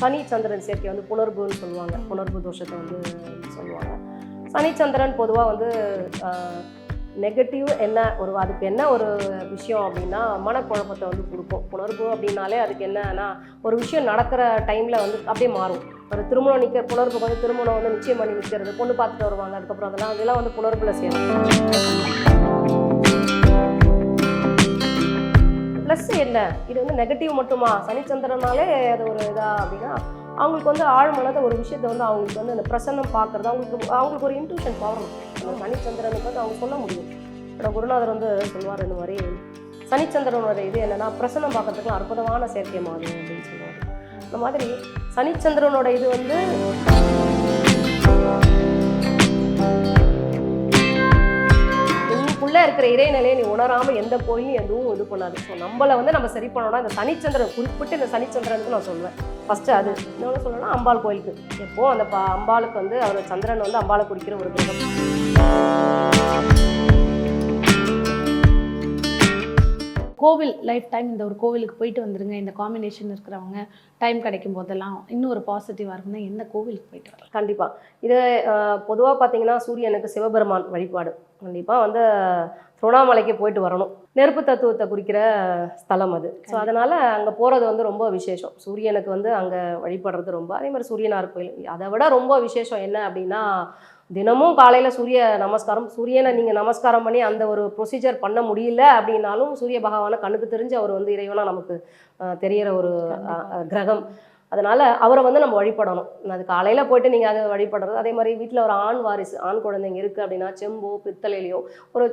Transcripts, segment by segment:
சனி சந்திரன் சேர்க்கை வந்து புணர்வுன்னு சொல்லுவாங்க. புணர்வு தோஷத்தை வந்து சொல்லுவாங்க. சனி சந்திரன் பொதுவாக வந்து நெகட்டிவ் என்ன ஒரு அதுக்கு என்ன ஒரு விஷயம் அப்படின்னா மனக்குழப்பத்தை வந்து கொடுக்கும். புணர்வு அப்படின்னாலே அதுக்கு என்னன்னா ஒரு விஷயம் நடக்கிற டைமில் வந்து அப்படியே மாறும். ஒரு திருமணம் நிற்க புணர்வு வந்து திருமணம் வந்து நிச்சயம் பண்ணி நிற்கிறது பொண்ணு பார்த்துட்டு வருவாங்க அதுக்கப்புறம் அதெல்லாம் அதெல்லாம் வந்து புணர்வில் சேரும். ப்ளஸ் என்ன? இது வந்து நெகட்டிவ் மட்டுமா? சனிச்சந்திரனாலே அது ஒரு இதா அப்படின்னா அவங்களுக்கு வந்து ஆழ்மனத ஒரு விஷயத்தை வந்து அவங்களுக்கு வந்து அந்த பிரசன்னம் பார்க்குறது அவங்களுக்கு அவங்களுக்கு ஒரு இன்ட்யூஷன் பவர் சனிச்சந்திரனுக்கு வந்து அவங்க சொல்ல முடியும். என்னோட குருநாதர் வந்து சொல்லுவார் இந்த மாதிரி சனிச்சந்திரனோட இது என்னென்னா பிரசன்னம் பார்க்கறதுக்கு அற்புதமான செயற்கை மாதிரி அப்படின்னு சொல்லுவார். இந்த மாதிரி சனிச்சந்திரனோட இது வந்து உனக்குள்ள இருக்கிற இறைநிலையை நீ உணராம எந்த கோயிலும் எதுவும் இது பண்ணாது. ஸோ நம்மளை வந்து நம்ம சரி பண்ணணும்னா இந்த சனிச்சந்திரன் குறிப்பிட்டு இந்த சனிச்சந்திரனுக்கு நான் சொல்லுவேன் ஃபர்ஸ்ட் அது. இன்னொன்று சொல்லணும்னா அம்பாள் கோயிலுக்கு. எப்போ அந்த ப அம்பாளுக்கு வந்து அவர் சந்திரன் வந்து அம்பாளை குறிக்கிற ஒரு கிரகம். கோவில் லைஃப் டைம் இந்த ஒரு கோவிலுக்கு போயிட்டு வந்துருங்க. இந்த காம்பினேஷன் இருக்கிறவங்க டைம் கிடைக்கும் போதெல்லாம் இன்னும் ஒரு பாசிட்டிவாக இருக்குன்னா எந்த கோவிலுக்கு போயிட்டு வரலாம்? கண்டிப்பா. இது பொதுவாக பார்த்தீங்கன்னா சூரியனுக்கு சிவபெருமான் வழிபாடு. கண்டிப்பாக வந்து திருவண்ணாமலைக்கு போயிட்டு வரணும். நெருப்பு தத்துவத்தை குறிக்கிற ஸ்தலம் அது. ஸோ அதனால அங்கே போகிறது வந்து ரொம்ப விசேஷம். சூரியனுக்கு வந்து அங்கே வழிபடுறது ரொம்ப அதே மாதிரி சூரியனார் கோயில். அதை விட ரொம்ப விசேஷம் என்ன அப்படின்னா தினமும் காலையில் சூரிய நமஸ்காரம் சூரியனை நீங்கள் நமஸ்காரம் பண்ணி அந்த ஒரு ப்ரொசீஜர் பண்ண முடியல அப்படின்னாலும் சூரிய பகவானை கண்ணுக்கு தெரிஞ்சு அவர் வந்து இறைவனாக நமக்கு அஹ், தெரியிற ஒரு கிரகம். அதனால அவரை வந்து நம்ம வழிபடணும். அது காலையில் போயிட்டு நீங்கள் அதை வழிபடுறது அதே மாதிரி வீட்டில் ஒரு ஆண் வாரிசு ஆண் குழந்தைங்க இருக்குது அப்படின்னா செம்போ பித்தளையிலையோ ஒரு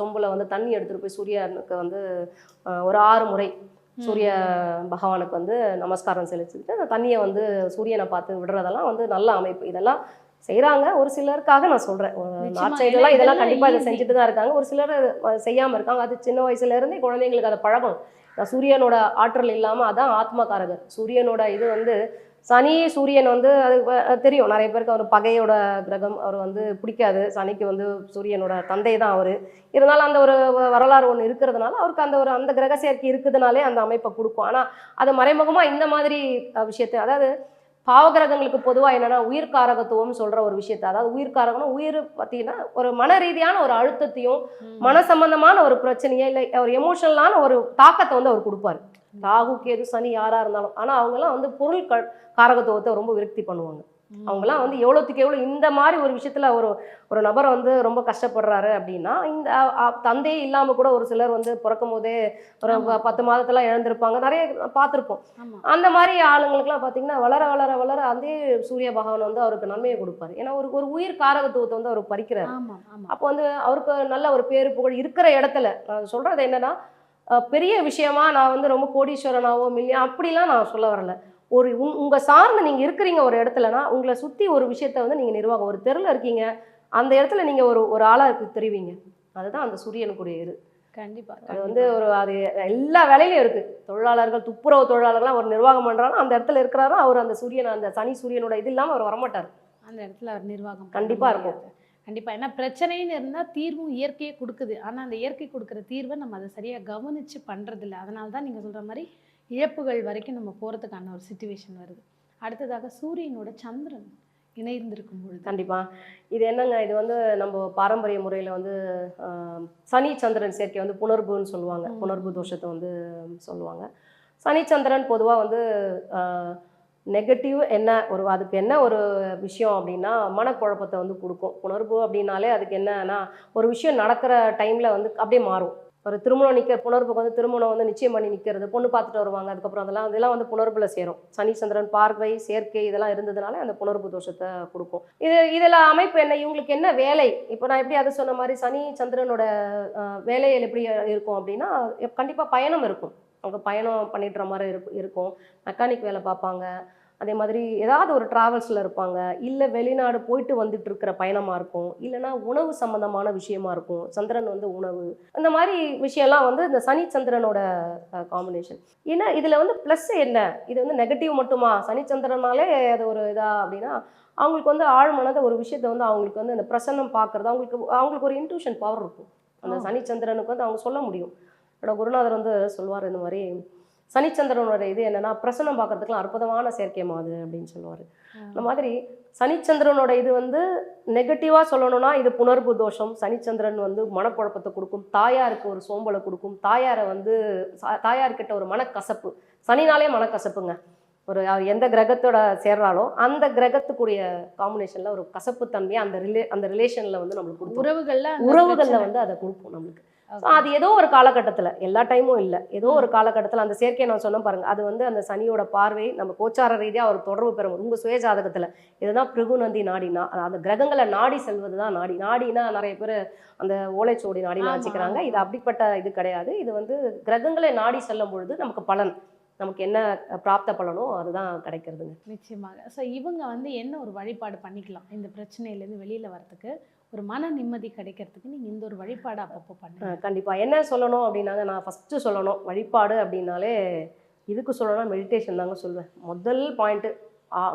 சொம்புல வந்து தண்ணி எடுத்துகிட்டு போய் சூரியனுக்கு வந்து ஒரு ஆறு முறை சூரிய பகவானுக்கு வந்து நமஸ்காரம் செலுத்திட்டு அந்த தண்ணியை வந்து சூரியனை பார்த்து விடுறதெல்லாம் வந்து நல்ல அமைப்பு. இதெல்லாம் செய்கிறாங்க ஒரு சிலருக்காக நான் சொல்கிறேன் நிச்சயமா, நார்த் சைடெல்லாம் ஏன்னா இதெல்லாம் கண்டிப்பாக இதை. செஞ்சுட்டு தான் இருக்காங்க. ஒரு சிலர் செய்யாமல் இருக்காங்க. அது சின்ன வயசுலேருந்தே குழந்தைங்களுக்கு அதை பழகணும். நான் சூரியனோட ஆற்றல் இல்லாமல் அதான் ஆத்மகாரகர் சூரியனோட இது வந்து சனி சூரியன் வந்து அது தெரியும். நிறைய பேருக்கு அவர் பகையோட கிரகம். அவர் வந்து பிடிக்காது. சனிக்கு வந்து சூரியனோட தந்தை தான் அவர். இருந்தாலும் அந்த ஒரு வரலாறு ஒன்று இருக்கிறதுனால அவருக்கு அந்த ஒரு அந்த கிரக சேர்க்கை இருக்குதுனாலே அந்த அமைப்பை கொடுக்கும். ஆனால் அது மறைமுகமாக இந்த மாதிரி விஷயத்தை அதாவது பாவகிரகங்களுக்கு பொதுவாக என்னன்னா உயிர்காரகத்துவம் சொல்ற ஒரு விஷயத்தை. அதாவது உயிர்காரகம்னா உயிர் பார்த்தீங்கன்னா ஒரு மன ரீதியான ஒரு அழுத்தத்தையும் மன சம்பந்தமான ஒரு பிரச்சனையை இல்லை ஒரு எமோஷனலான ஒரு தாக்கத்தை வந்து அவர் கொடுப்பாரு. ராகு கேது சனி யாரா இருந்தாலும். ஆனா அவங்கெல்லாம் வந்து பொருள் காரகத்துவத்தை ரொம்ப விருத்தி பண்ணுவாங்க. அவங்கெல்லாம் வந்து எவ்வளோத்துக்கு எவ்வளோ இந்த மாதிரி ஒரு விஷயத்துல ஒரு ஒரு நபர் வந்து ரொம்ப கஷ்டப்படுறாரு அப்படின்னா இந்த தந்தையே இல்லாம கூட ஒரு சிலர் வந்து பிறக்கும் போதே ஒரு. பத்து மாதத்துல இழந்திருப்பாங்க. நிறைய பார்த்துருப்போம். அந்த மாதிரி ஆளுங்களுக்குலாம் பார்த்தீங்கன்னா வளர வளர வளர அதே சூரிய பகவான் வந்து அவருக்கு நன்மையை கொடுப்பாரு. ஏன்னா ஒரு ஒரு உயிர் காரகத்துவத்தை வந்து அவர் பறிக்கிறார். அப்போ வந்து அவருக்கு நல்ல ஒரு பேரு புகழ் இருக்கிற இடத்துல நான் சொல்றது என்னன்னா பெரிய விஷயமா நான் வந்து ரொம்ப கோடீஸ்வரனாவோ மில்லியா அப்படிலாம் நான் சொல்ல வரல. ஒரு உங் உங்க சார்ந்து நீங்க இருக்கிறீங்க ஒரு இடத்துலனா உங்களை சுத்தி ஒரு விஷயத்த வந்து நீங்க நிர்வாகம் ஒரு தெருல இருக்கீங்க அந்த இடத்துல நீங்க ஒரு ஒரு ஆளா இருக்கு தெரிவிங்க. அதுதான் அந்த சூரியனுக்குரிய இது. கண்டிப்பா அது வந்து ஒரு அது எல்லா வேலையிலும் இருக்கு. தொழிலாளர்கள் துப்புரவு தொழிலாளர்கள்லாம் ஒரு நிர்வாகம் பண்றாலும் அந்த இடத்துல இருக்கிறாரோ அவர் அந்த சூரியன் அந்த சனி சூரியனோட இது இல்லாம அவர் வரமாட்டார். அந்த இடத்துல அவர் நிர்வாகம் பண்ண கண்டிப்பா இருக்கும். முடியாது. கண்டிப்பா. ஏன்னா பிரச்சனைன்னு இருந்தா தீர்வும் இயற்கையே கொடுக்குது. ஆனா அந்த இயற்கை கொடுக்குற தீர்வை நம்ம அதை சரியா கவனிச்சு பண்றது இல்ல அதனால தான் நீங்க சொல்ற மாதிரி இழப்புகள் வரைக்கும் நம்ம போறதுக்கான ஒரு சுச்சுவேஷன் வருது. அடுத்ததாக சூரியனோட சந்திரன் இணைந்திருக்கும் பொழுது. கண்டிப்பா. இது என்னங்க? இது வந்து நம்ம பாரம்பரிய முறையில வந்து சனி சந்திரன் சேர்க்கை வந்து புணர்வுன்னு சொல்லுவாங்க. புணர்வு தோஷத்தை வந்து சொல்லுவாங்க. சனி சந்திரன் பொதுவா வந்து நெகட்டிவ் என்ன ஒரு அதுக்கு என்ன ஒரு விஷயம் அப்படின்னா மனக்குழப்பத்தை வந்து கொடுக்கும். புணர்வு அப்படின்னாலே அதுக்கு என்னன்னா ஒரு விஷயம் நடக்கிற டைம்ல வந்து அப்படியே மாறும். ஒரு திருமணம் நிற்க புணர்வுக்கு வந்து திருமணம் வந்து நிச்சயம் பண்ணி நிற்கிறது பொண்ணு பார்த்துட்டு வருவாங்க. அதுக்கப்புறம் அதெல்லாம் அதெல்லாம் வந்து புணர்வில் சேரும். சனிச்சந்திரன் பார்வை சேர்க்கை இதெல்லாம் இருந்ததுனால அந்த புணர்வு தோஷத்தை கொடுக்கும். இது இதில் அமைப்பு என்ன? இவங்களுக்கு என்ன வேலை? இப்போ நான் எப்படி அதை சொன்ன மாதிரி சனி சந்திரனோட வேலையில் வேலைகள் எப்படி இருக்கும் அப்படின்னா கண்டிப்பாக பயணம் இருக்கும். அவங்க பயணம் பண்ணிடுற மாதிரி இருக்கும் இருக்கும். மெக்கானிக் வேலை பார்ப்பாங்க. அதே மாதிரி ஏதாவது ஒரு ட்ராவல்ஸில் இருப்பாங்க. இல்லை வெளிநாடு போயிட்டு வந்துட்டு இருக்கிற பயணமாக இருக்கும். இல்லைன்னா உணவு சம்மந்தமான விஷயமா இருக்கும். சந்திரன் வந்து உணவு. அந்த மாதிரி விஷயம்லாம் வந்து இந்த சனி சந்திரனோட காம்பினேஷன் ஏன்னா இதில் வந்து ப்ளஸ் என்ன? இது வந்து நெகட்டிவ் மட்டுமா? சனி சந்திரனாலே அது ஒரு இதா அப்படின்னா அவங்களுக்கு வந்து ஆழ்மனத ஒரு விஷயத்தை வந்து அவங்களுக்கு வந்து அந்த பிரசன்னம் பார்க்கறது அவங்களுக்கு அவங்களுக்கு ஒரு இன்ட்யூஷன் பவர் இருக்கும். அந்த ஆ. சனி சந்திரனுக்கு வந்து அவங்க சொல்ல முடியும். என்னோட குருநாதர் வந்து சொல்வார் இந்த மாதிரி சனிச்சந்திரனோட இது என்னன்னா பிரசனம் பார்க்கறதுக்குலாம் அற்புதமான சேர்க்கையமா அது அப்படின்னு சொல்லுவார். அந்த மாதிரி சனிச்சந்திரனோட இது வந்து நெகட்டிவாக சொல்லணும்னா இது புணர்வு தோஷம். சனிச்சந்திரன் வந்து மனக்குழப்பத்தை கொடுக்கும். தாயாருக்கு ஒரு சோம்பலை கொடுக்கும். தாயாரை வந்து தாயார்கிட்ட ஒரு மனக்கசப்பு. சனினாலே மனக்கசப்புங்க. ஒரு எந்த கிரகத்தோட சேர்றாலோ அந்த கிரகத்துக்குரிய காம்பினேஷனில் ஒரு கசப்பு தன்மையை அந்த ரிலே அந்த ரிலேஷனில் வந்து நம்மளுக்கு கொடுக்கும் உறவுகள்ல உறவுகளில். வந்து அதை கொடுக்கும் நம்மளுக்கு. Okay. அது ஏதோ ஒரு காலகட்டத்தில் எல்லா டைமும் இல்லை. ஏதோ ஒரு காலகட்டத்தில் அந்த சேர்க்கையை நான் சொன்னேன் பாருங்க அது வந்து அந்த சனியோட பார்வை நம்ம கோச்சார ரீதியாக ஒரு தொடர்பு பெறும். உங்கள் சுய ஜாதகத்தில் இதுதான் பிருகுநந்தி நாடினா அந்த கிரகங்களை நாடி செல்வது தான் நாடி. நாடினா நிறைய பேர் அந்த ஓலைச்சுவடி நாடின்னு ஆமா, வச்சுக்கிறாங்க. இது அப்படிப்பட்ட இது கிடையாது. இது வந்து கிரகங்களை நாடி செல்லும் பொழுது நமக்கு பலன். நமக்கு என்ன பிராப்த பலனோ அதுதான் கிடைக்கிறதுங்க. நிச்சயமாக. ஸோ இவங்க வந்து என்ன ஒரு வழிபாடு பண்ணிக்கலாம் இந்த பிரச்சனையிலேருந்து வெளியில வரதுக்கு ஒரு மன நிம்மதி கிடைக்கிறதுக்கு நீங்கள் இந்த ஒரு வழிபாடு அப்பப்போ பண்ணுங்க. கண்டிப்பாக என்ன சொல்லணும் அப்படின்னாங்க நான் ஃபஸ்ட்டு சொல்லணும். வழிபாடு அப்படின்னாலே இதுக்கு சொல்லணும்னா மெடிடேஷன் தாங்க சொல்லுவேன் முதல் பாயிண்ட்டு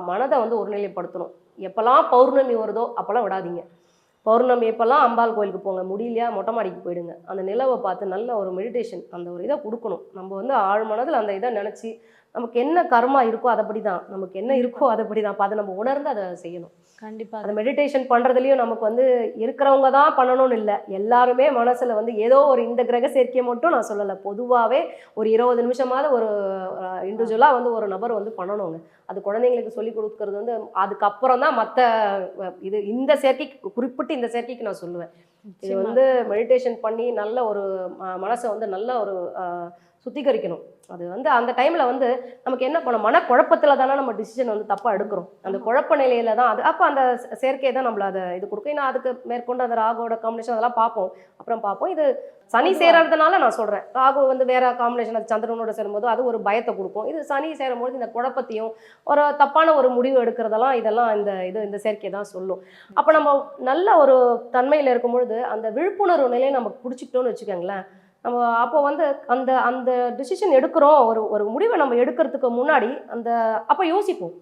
மனதை வந்து ஒருநிலைப்படுத்தணும். எப்போல்லாம் பௌர்ணமி வருதோ அப்போல்லாம் விடாதீங்க. பௌர்ணமி எப்போல்லாம் அம்பாள் கோயிலுக்கு போங்க. முடியலையா மொட்டை மாடிக்கு போயிடுங்க. அந்த நிலவை பார்த்து நல்ல ஒரு மெடிடேஷன் அந்த ஒரு இதை கொடுக்கணும். நம்ம வந்து ஆழ் மனதில் அந்த இதை நினச்சி நமக்கு என்ன கர்மா இருக்கோ அதைப்படி தான் நமக்கு என்ன இருக்கோ அதைப்படி தான் அதை நம்ம உணர்ந்து அதை செய்யணும். கண்டிப்பா. அந்த மெடிடேஷன் பண்ணுறதுலையும் நமக்கு வந்து இருக்கிறவங்க தான் பண்ணணும்னு இல்லை. எல்லாருமே மனசில் வந்து ஏதோ ஒரு இந்த கிரக சேர்க்கையை மட்டும் நான் சொல்லலை. பொதுவாகவே ஒரு இருபது நிமிஷமாவது ஒரு இண்டிவிஜுவலாக வந்து ஒரு நபர் வந்து பண்ணணுங்க. அது குழந்தைங்களுக்கு சொல்லி கொடுக்கறது வந்து அதுக்கப்புறம் தான் மற்ற இது இந்த சேர்க்கைக்கு குறிப்பிட்டு இந்த சேர்க்கைக்கு நான் சொல்லுவேன். இது. வந்து மெடிடேஷன் பண்ணி நல்ல ஒரு மனசை வந்து நல்ல ஒரு சுத்திகரிக்கணும். அது வந்து அந்த டைமில் வந்து நமக்கு என்ன பண்ண மனக்குழப்பத்தில் தானே நம்ம டிசிஷன் வந்து தப்பாக எடுக்கிறோம். அந்த. குழப்ப நிலையில தான் அது. அப்போ அந்த சே- சேர்க்கை தான் நம்மள அதை இது கொடுக்கும். ஏன்னா அதுக்கு மேற்கொண்டு அந்த ராகுவோட காம்பினேஷன் அதெல்லாம் பார்ப்போம். அப்புறம் பார்ப்போம். இது சனி பொதுவா. சேரறதுனால நான் சொல்கிறேன் ராகு வந்து வேற காம்பினேஷன் அது சந்திரனோட சேரும்போது அது ஒரு பயத்தை கொடுக்கும். இது சனி சேரும்போது இந்த குழப்பத்தையும் ஒரு தப்பான ஒரு முடிவு எடுக்கிறதெல்லாம் இதெல்லாம் இந்த இது இந்த சேர்க்கை தான் சொல்லும். அப்போ நம்ம நல்ல ஒரு தன்மையில் இருக்கும் பொழுது அந்த விழிப்புணர்வு நிலையை நம்ம பிடிச்சிக்கிட்டோம்னு வச்சுக்கோங்களேன். நம்ம அப்போ வந்து அந்த அந்த டிசிஷன் எடுக்கிறோம். ஒரு ஒரு முடிவை நம்ம எடுக்கிறதுக்கு முன்னாடி அந்த அப்போ யோசிப்போம்.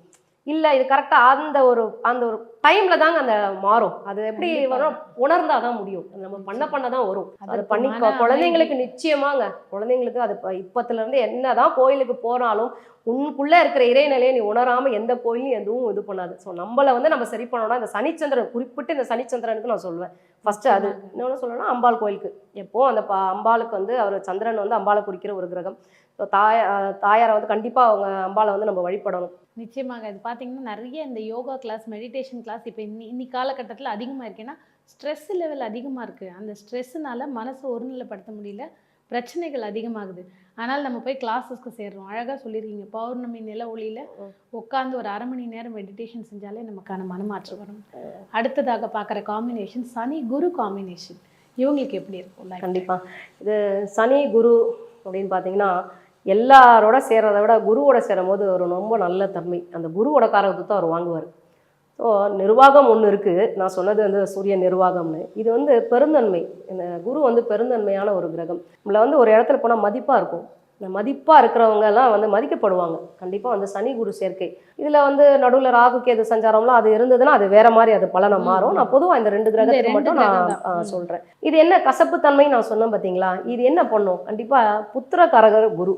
இல்லை இது கரெக்டாக அந்த ஒரு அந்த ஒரு டைமில் தாங்க அந்த மாறும். அது எப்படி. வரும் உணர்ந்தா தான் முடியும். நம்ம பண்ண பண்ண தான் வரும். அது பண்ணி குழந்தைங்களுக்கு நிச்சயமாங்க. குழந்தைங்களுக்கு அது இப்போ இப்பத்துல இருந்து என்னதான் கோயிலுக்கு போனாலும் உனக்குள்ள இருக்கிற இறைநிலையை நீ உணராம எந்த கோயிலையும் எதுவும் இது பண்ணாது. ஸோ நம்மளை வந்து நம்ம சரி பண்ணணும்னா இந்த சனிச்சந்திரன் குறிப்பிட்டு இந்த சனிச்சந்திரனுக்கு நான் சொல்லுவேன் ஃபர்ஸ்ட் அது. இன்னொன்று சொல்லணும்னா அம்பாள் கோயிலுக்கு. எப்போ அந்த அம்பாளுக்கு வந்து அவர் சந்திரன் வந்து அம்பாளை குறிக்கிற ஒரு கிரகம். ஸோ தாய தாயாரை வந்து கண்டிப்பாக அவங்க அம்பாளை வந்து நம்ம வழிபடணும். நிச்சயமாக. இது பார்த்தீங்கன்னா நிறைய இந்த யோகா கிளாஸ் மெடிடேஷன் கிளாஸ் இப்போ இன்னி இன்னி காலகட்டத்தில் அதிகமாக இருக்கு. ஏன்னா ஸ்ட்ரெஸ் லெவல் அதிகமாக இருக்குது அந்த ஸ்ட்ரெஸ்ஸுனால மனசை ஒருநிலைப்படுத்த முடியல. பிரச்சனைகள் அதிகமாகுது. ஆனால் நம்ம போய் கிளாஸஸ்க்கு சேர்றோம். அழகாக சொல்லியிருக்கீங்க. பௌர்ணமி நில ஒளியில் உட்காந்து ஒரு அரை மணி நேரம் மெடிடேஷன் செஞ்சாலே நமக்கான மனமாற்றம் வரும். அடுத்ததாக பார்க்குற காம்பினேஷன் சனி குரு காம்பினேஷன் இவங்களுக்கு எப்படி இருக்கும் கண்டிப்பாக இது சனி குரு அப்படின்னு பார்த்தீங்கன்னா எல்லாரோட சேர்றதை விட குருவோட சேரும்போது ஒரு ரொம்ப நல்ல தன்மை. அந்த குருவோட காரகத்தை அவர் வாங்குவார். ஸோ நிர்வாகம் ஒன்று இருக்குது நான் சொன்னது வந்து சூரிய நிர்வாகம்னு. இது வந்து பெருந்தன்மை. இந்த குரு வந்து பெருந்தன்மையான ஒரு கிரகம். நம்மள வந்து ஒரு இடத்துல போனால் மதிப்பாக இருக்கும். இந்த மதிப்பாக இருக்கிறவங்க எல்லாம் வந்து மதிக்கப்படுவாங்க. கண்டிப்பாக வந்து சனி குரு சேர்க்கை. இதில் வந்து நடுவில் ராகு கேது சஞ்சாரம்லாம் அது இருந்ததுன்னா அது வேற மாதிரி அது பலனை மாறும். நான் பொதுவாக இந்த ரெண்டு கிரகத்துக்கு ரெண்டு மட்டும் நான் தான். சொல்றேன். இது என்ன கசப்புத்தன்மை நான் சொன்னேன் பார்த்தீங்களா இது என்ன பண்ணும்? கண்டிப்பாக புத்திரக்காரகர் குரு.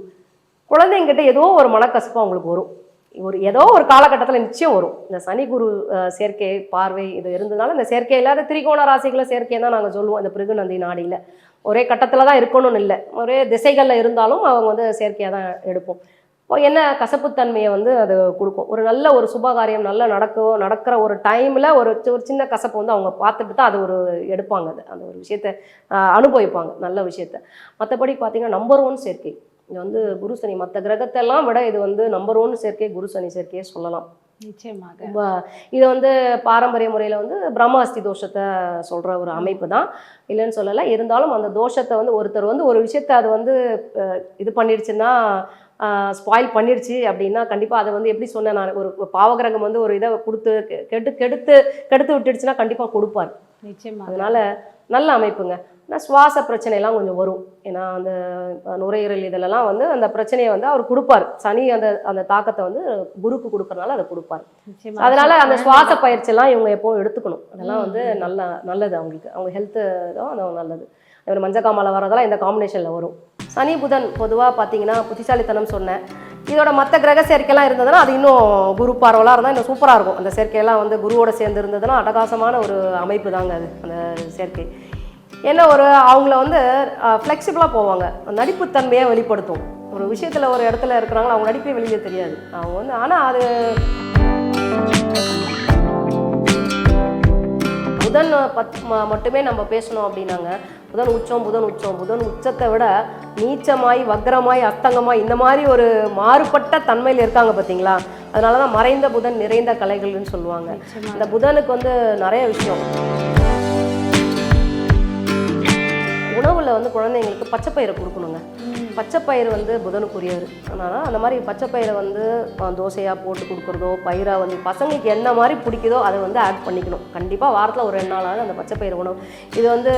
குழந்தைங்கிட்ட ஏதோ ஒரு மனக்கசப்பு அவங்களுக்கு வரும். ஒரு ஏதோ ஒரு காலகட்டத்தில் நிச்சயம் வரும். இந்த சனி குரு சேர்க்கை பார்வை இது இருந்ததுனால இந்த சேர்க்கை இல்லாத திரிகோண ராசிகளை சேர்க்கை தான் நாங்கள் சொல்லுவோம். இந்த பிருகுநந்தி நாடியில். ஒரே கட்டத்தில் தான் இருக்கணும்னு இல்லை. ஒரே திசைகளில் இருந்தாலும் அவங்க வந்து செயற்கையாக தான் எடுப்போம். இப்போ என்ன கசப்புத்தன்மையை வந்து அது கொடுக்கும்? ஒரு நல்ல ஒரு சுபகாரியம் நல்லா நடக்கும் நடக்கிற ஒரு டைமில் ஒரு ஒரு சின்ன கசப்பு வந்து அவங்க பார்த்துட்டு தான் அது ஒரு எடுப்பாங்க அது. அந்த ஒரு விஷயத்தை அனுபவிப்பாங்க. நல்ல விஷயத்த. மற்றபடி பார்த்திங்கன்னா நம்பர் ஒன் சேர்க்கை. இது வந்து குரு சனி மற்ற கிரகத்தெல்லாம் விட இது வந்து நம்பர் ஒன் சேர்க்கை குரு சனி சேர்க்கையே சொல்லலாம். நிச்சயமாக. ரொம்ப இது வந்து பாரம்பரிய முறையில் வந்து பிரம்மாஸ்தி தோஷத்தை சொல்கிற ஒரு அமைப்பு தான். இல்லைன்னு சொல்லலை. இருந்தாலும் அந்த தோஷத்தை வந்து ஒருத்தர் வந்து ஒரு விஷயத்தை அது வந்து இது பண்ணிடுச்சுன்னா ஸ்பாயில் பண்ணிடுச்சு அப்படின்னா கண்டிப்பாக அதை வந்து எப்படி சொன்னேன் நான் ஒரு பாவகிரகம் வந்து ஒரு இதை கொடுத்து கெ- கெடு கெடுத்து கெடுத்து விட்டுடுச்சுன்னா கண்டிப்பாக கொடுப்பார். நிச்சயமாக. அதனால நல்ல அமைப்புங்க. ஆனால் சுவாச பிரச்சனைலாம் கொஞ்சம் வரும். ஏன்னா அந்த நுரையீரல் இதிலெல்லாம் வந்து அந்த பிரச்சனையை வந்து அவர் கொடுப்பார். சனி அந்த அந்த தாக்கத்தை வந்து குருக்கு கொடுக்கறனால அதை கொடுப்பார். அதனால அந்த சுவாச பயிற்சியெல்லாம் இவங்க எப்பவும் எடுத்துக்கணும். அதெல்லாம் வந்து. நல்ல நல்லது அவங்களுக்கு. அவங்க ஹெல்த்து தான் அது நல்லது. ஒரு மஞ்சக்காமலை வரதெல்லாம் இந்த காம்பினேஷனில் வரும். சனி புதன் பொதுவாக பார்த்தீங்கன்னா புத்திசாலித்தனம் சொன்னேன். இதோட மற்ற கிரக சேர்க்கைலாம் இருந்ததுன்னா அது இன்னும் குரு பார்வலாக இருந்தால் இன்னும் சூப்பராக இருக்கும். அந்த சேர்க்கையெல்லாம் வந்து குருவோட சேர்ந்து இருந்ததுன்னா அட்டகாசமான ஒரு அமைப்பு தாங்க அது அந்த சேர்க்கை. என்ன ஒரு அவங்கள வந்து ஃப்ளெக்சிபிளாக போவாங்க. நடிப்புத்தன்மையை வெளிப்படுத்தும். ஒரு விஷயத்தில் ஒரு இடத்துல இருக்கிறாங்களோ அவங்க நடிப்பே வெளியே தெரியாது. அவங்க வந்து ஆனால் அது புதன் பத் மட்டுமே நம்ம பேசணும் அப்படின்னாங்க. புதன் உச்சம் புதன் உச்சம். புதன் உச்சத்தை விட நீச்சமாய் வக்ரமாய் அஸ்தங்கமாய் இந்த மாதிரி ஒரு மாறுபட்ட தன்மையில் இருக்காங்க பார்த்தீங்களா அதனால தான் மறைந்த புதன் நிறைந்த கலைகள்னு சொல்லுவாங்க. இந்த புதனுக்கு வந்து நிறைய விஷயம். உணவில் வந்து குழந்தைங்களுக்கு பச்சைப்பயிரை கொடுக்கணுங்க. பச்சைப்பயிறு வந்து புதனுக்குரியது. அதனால் அந்த மாதிரி பச்சைப்பயிரை வந்து தோசையாக போட்டு கொடுக்குறதோ பயிராக வந்து பசங்களுக்கு என்ன மாதிரி பிடிக்குதோ அதை வந்து ஆட் பண்ணிக்கணும். கண்டிப்பாக வாரத்தில் ஒரு ரெண்டு நாளாவது அந்த பச்சைப்பயிறு உணவு. இது வந்து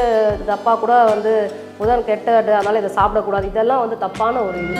தப்பாக கூட வந்து புதன் கெட்ட அதனால் இதை சாப்பிடக்கூடாது. இதெல்லாம் வந்து தப்பான ஒரு இது.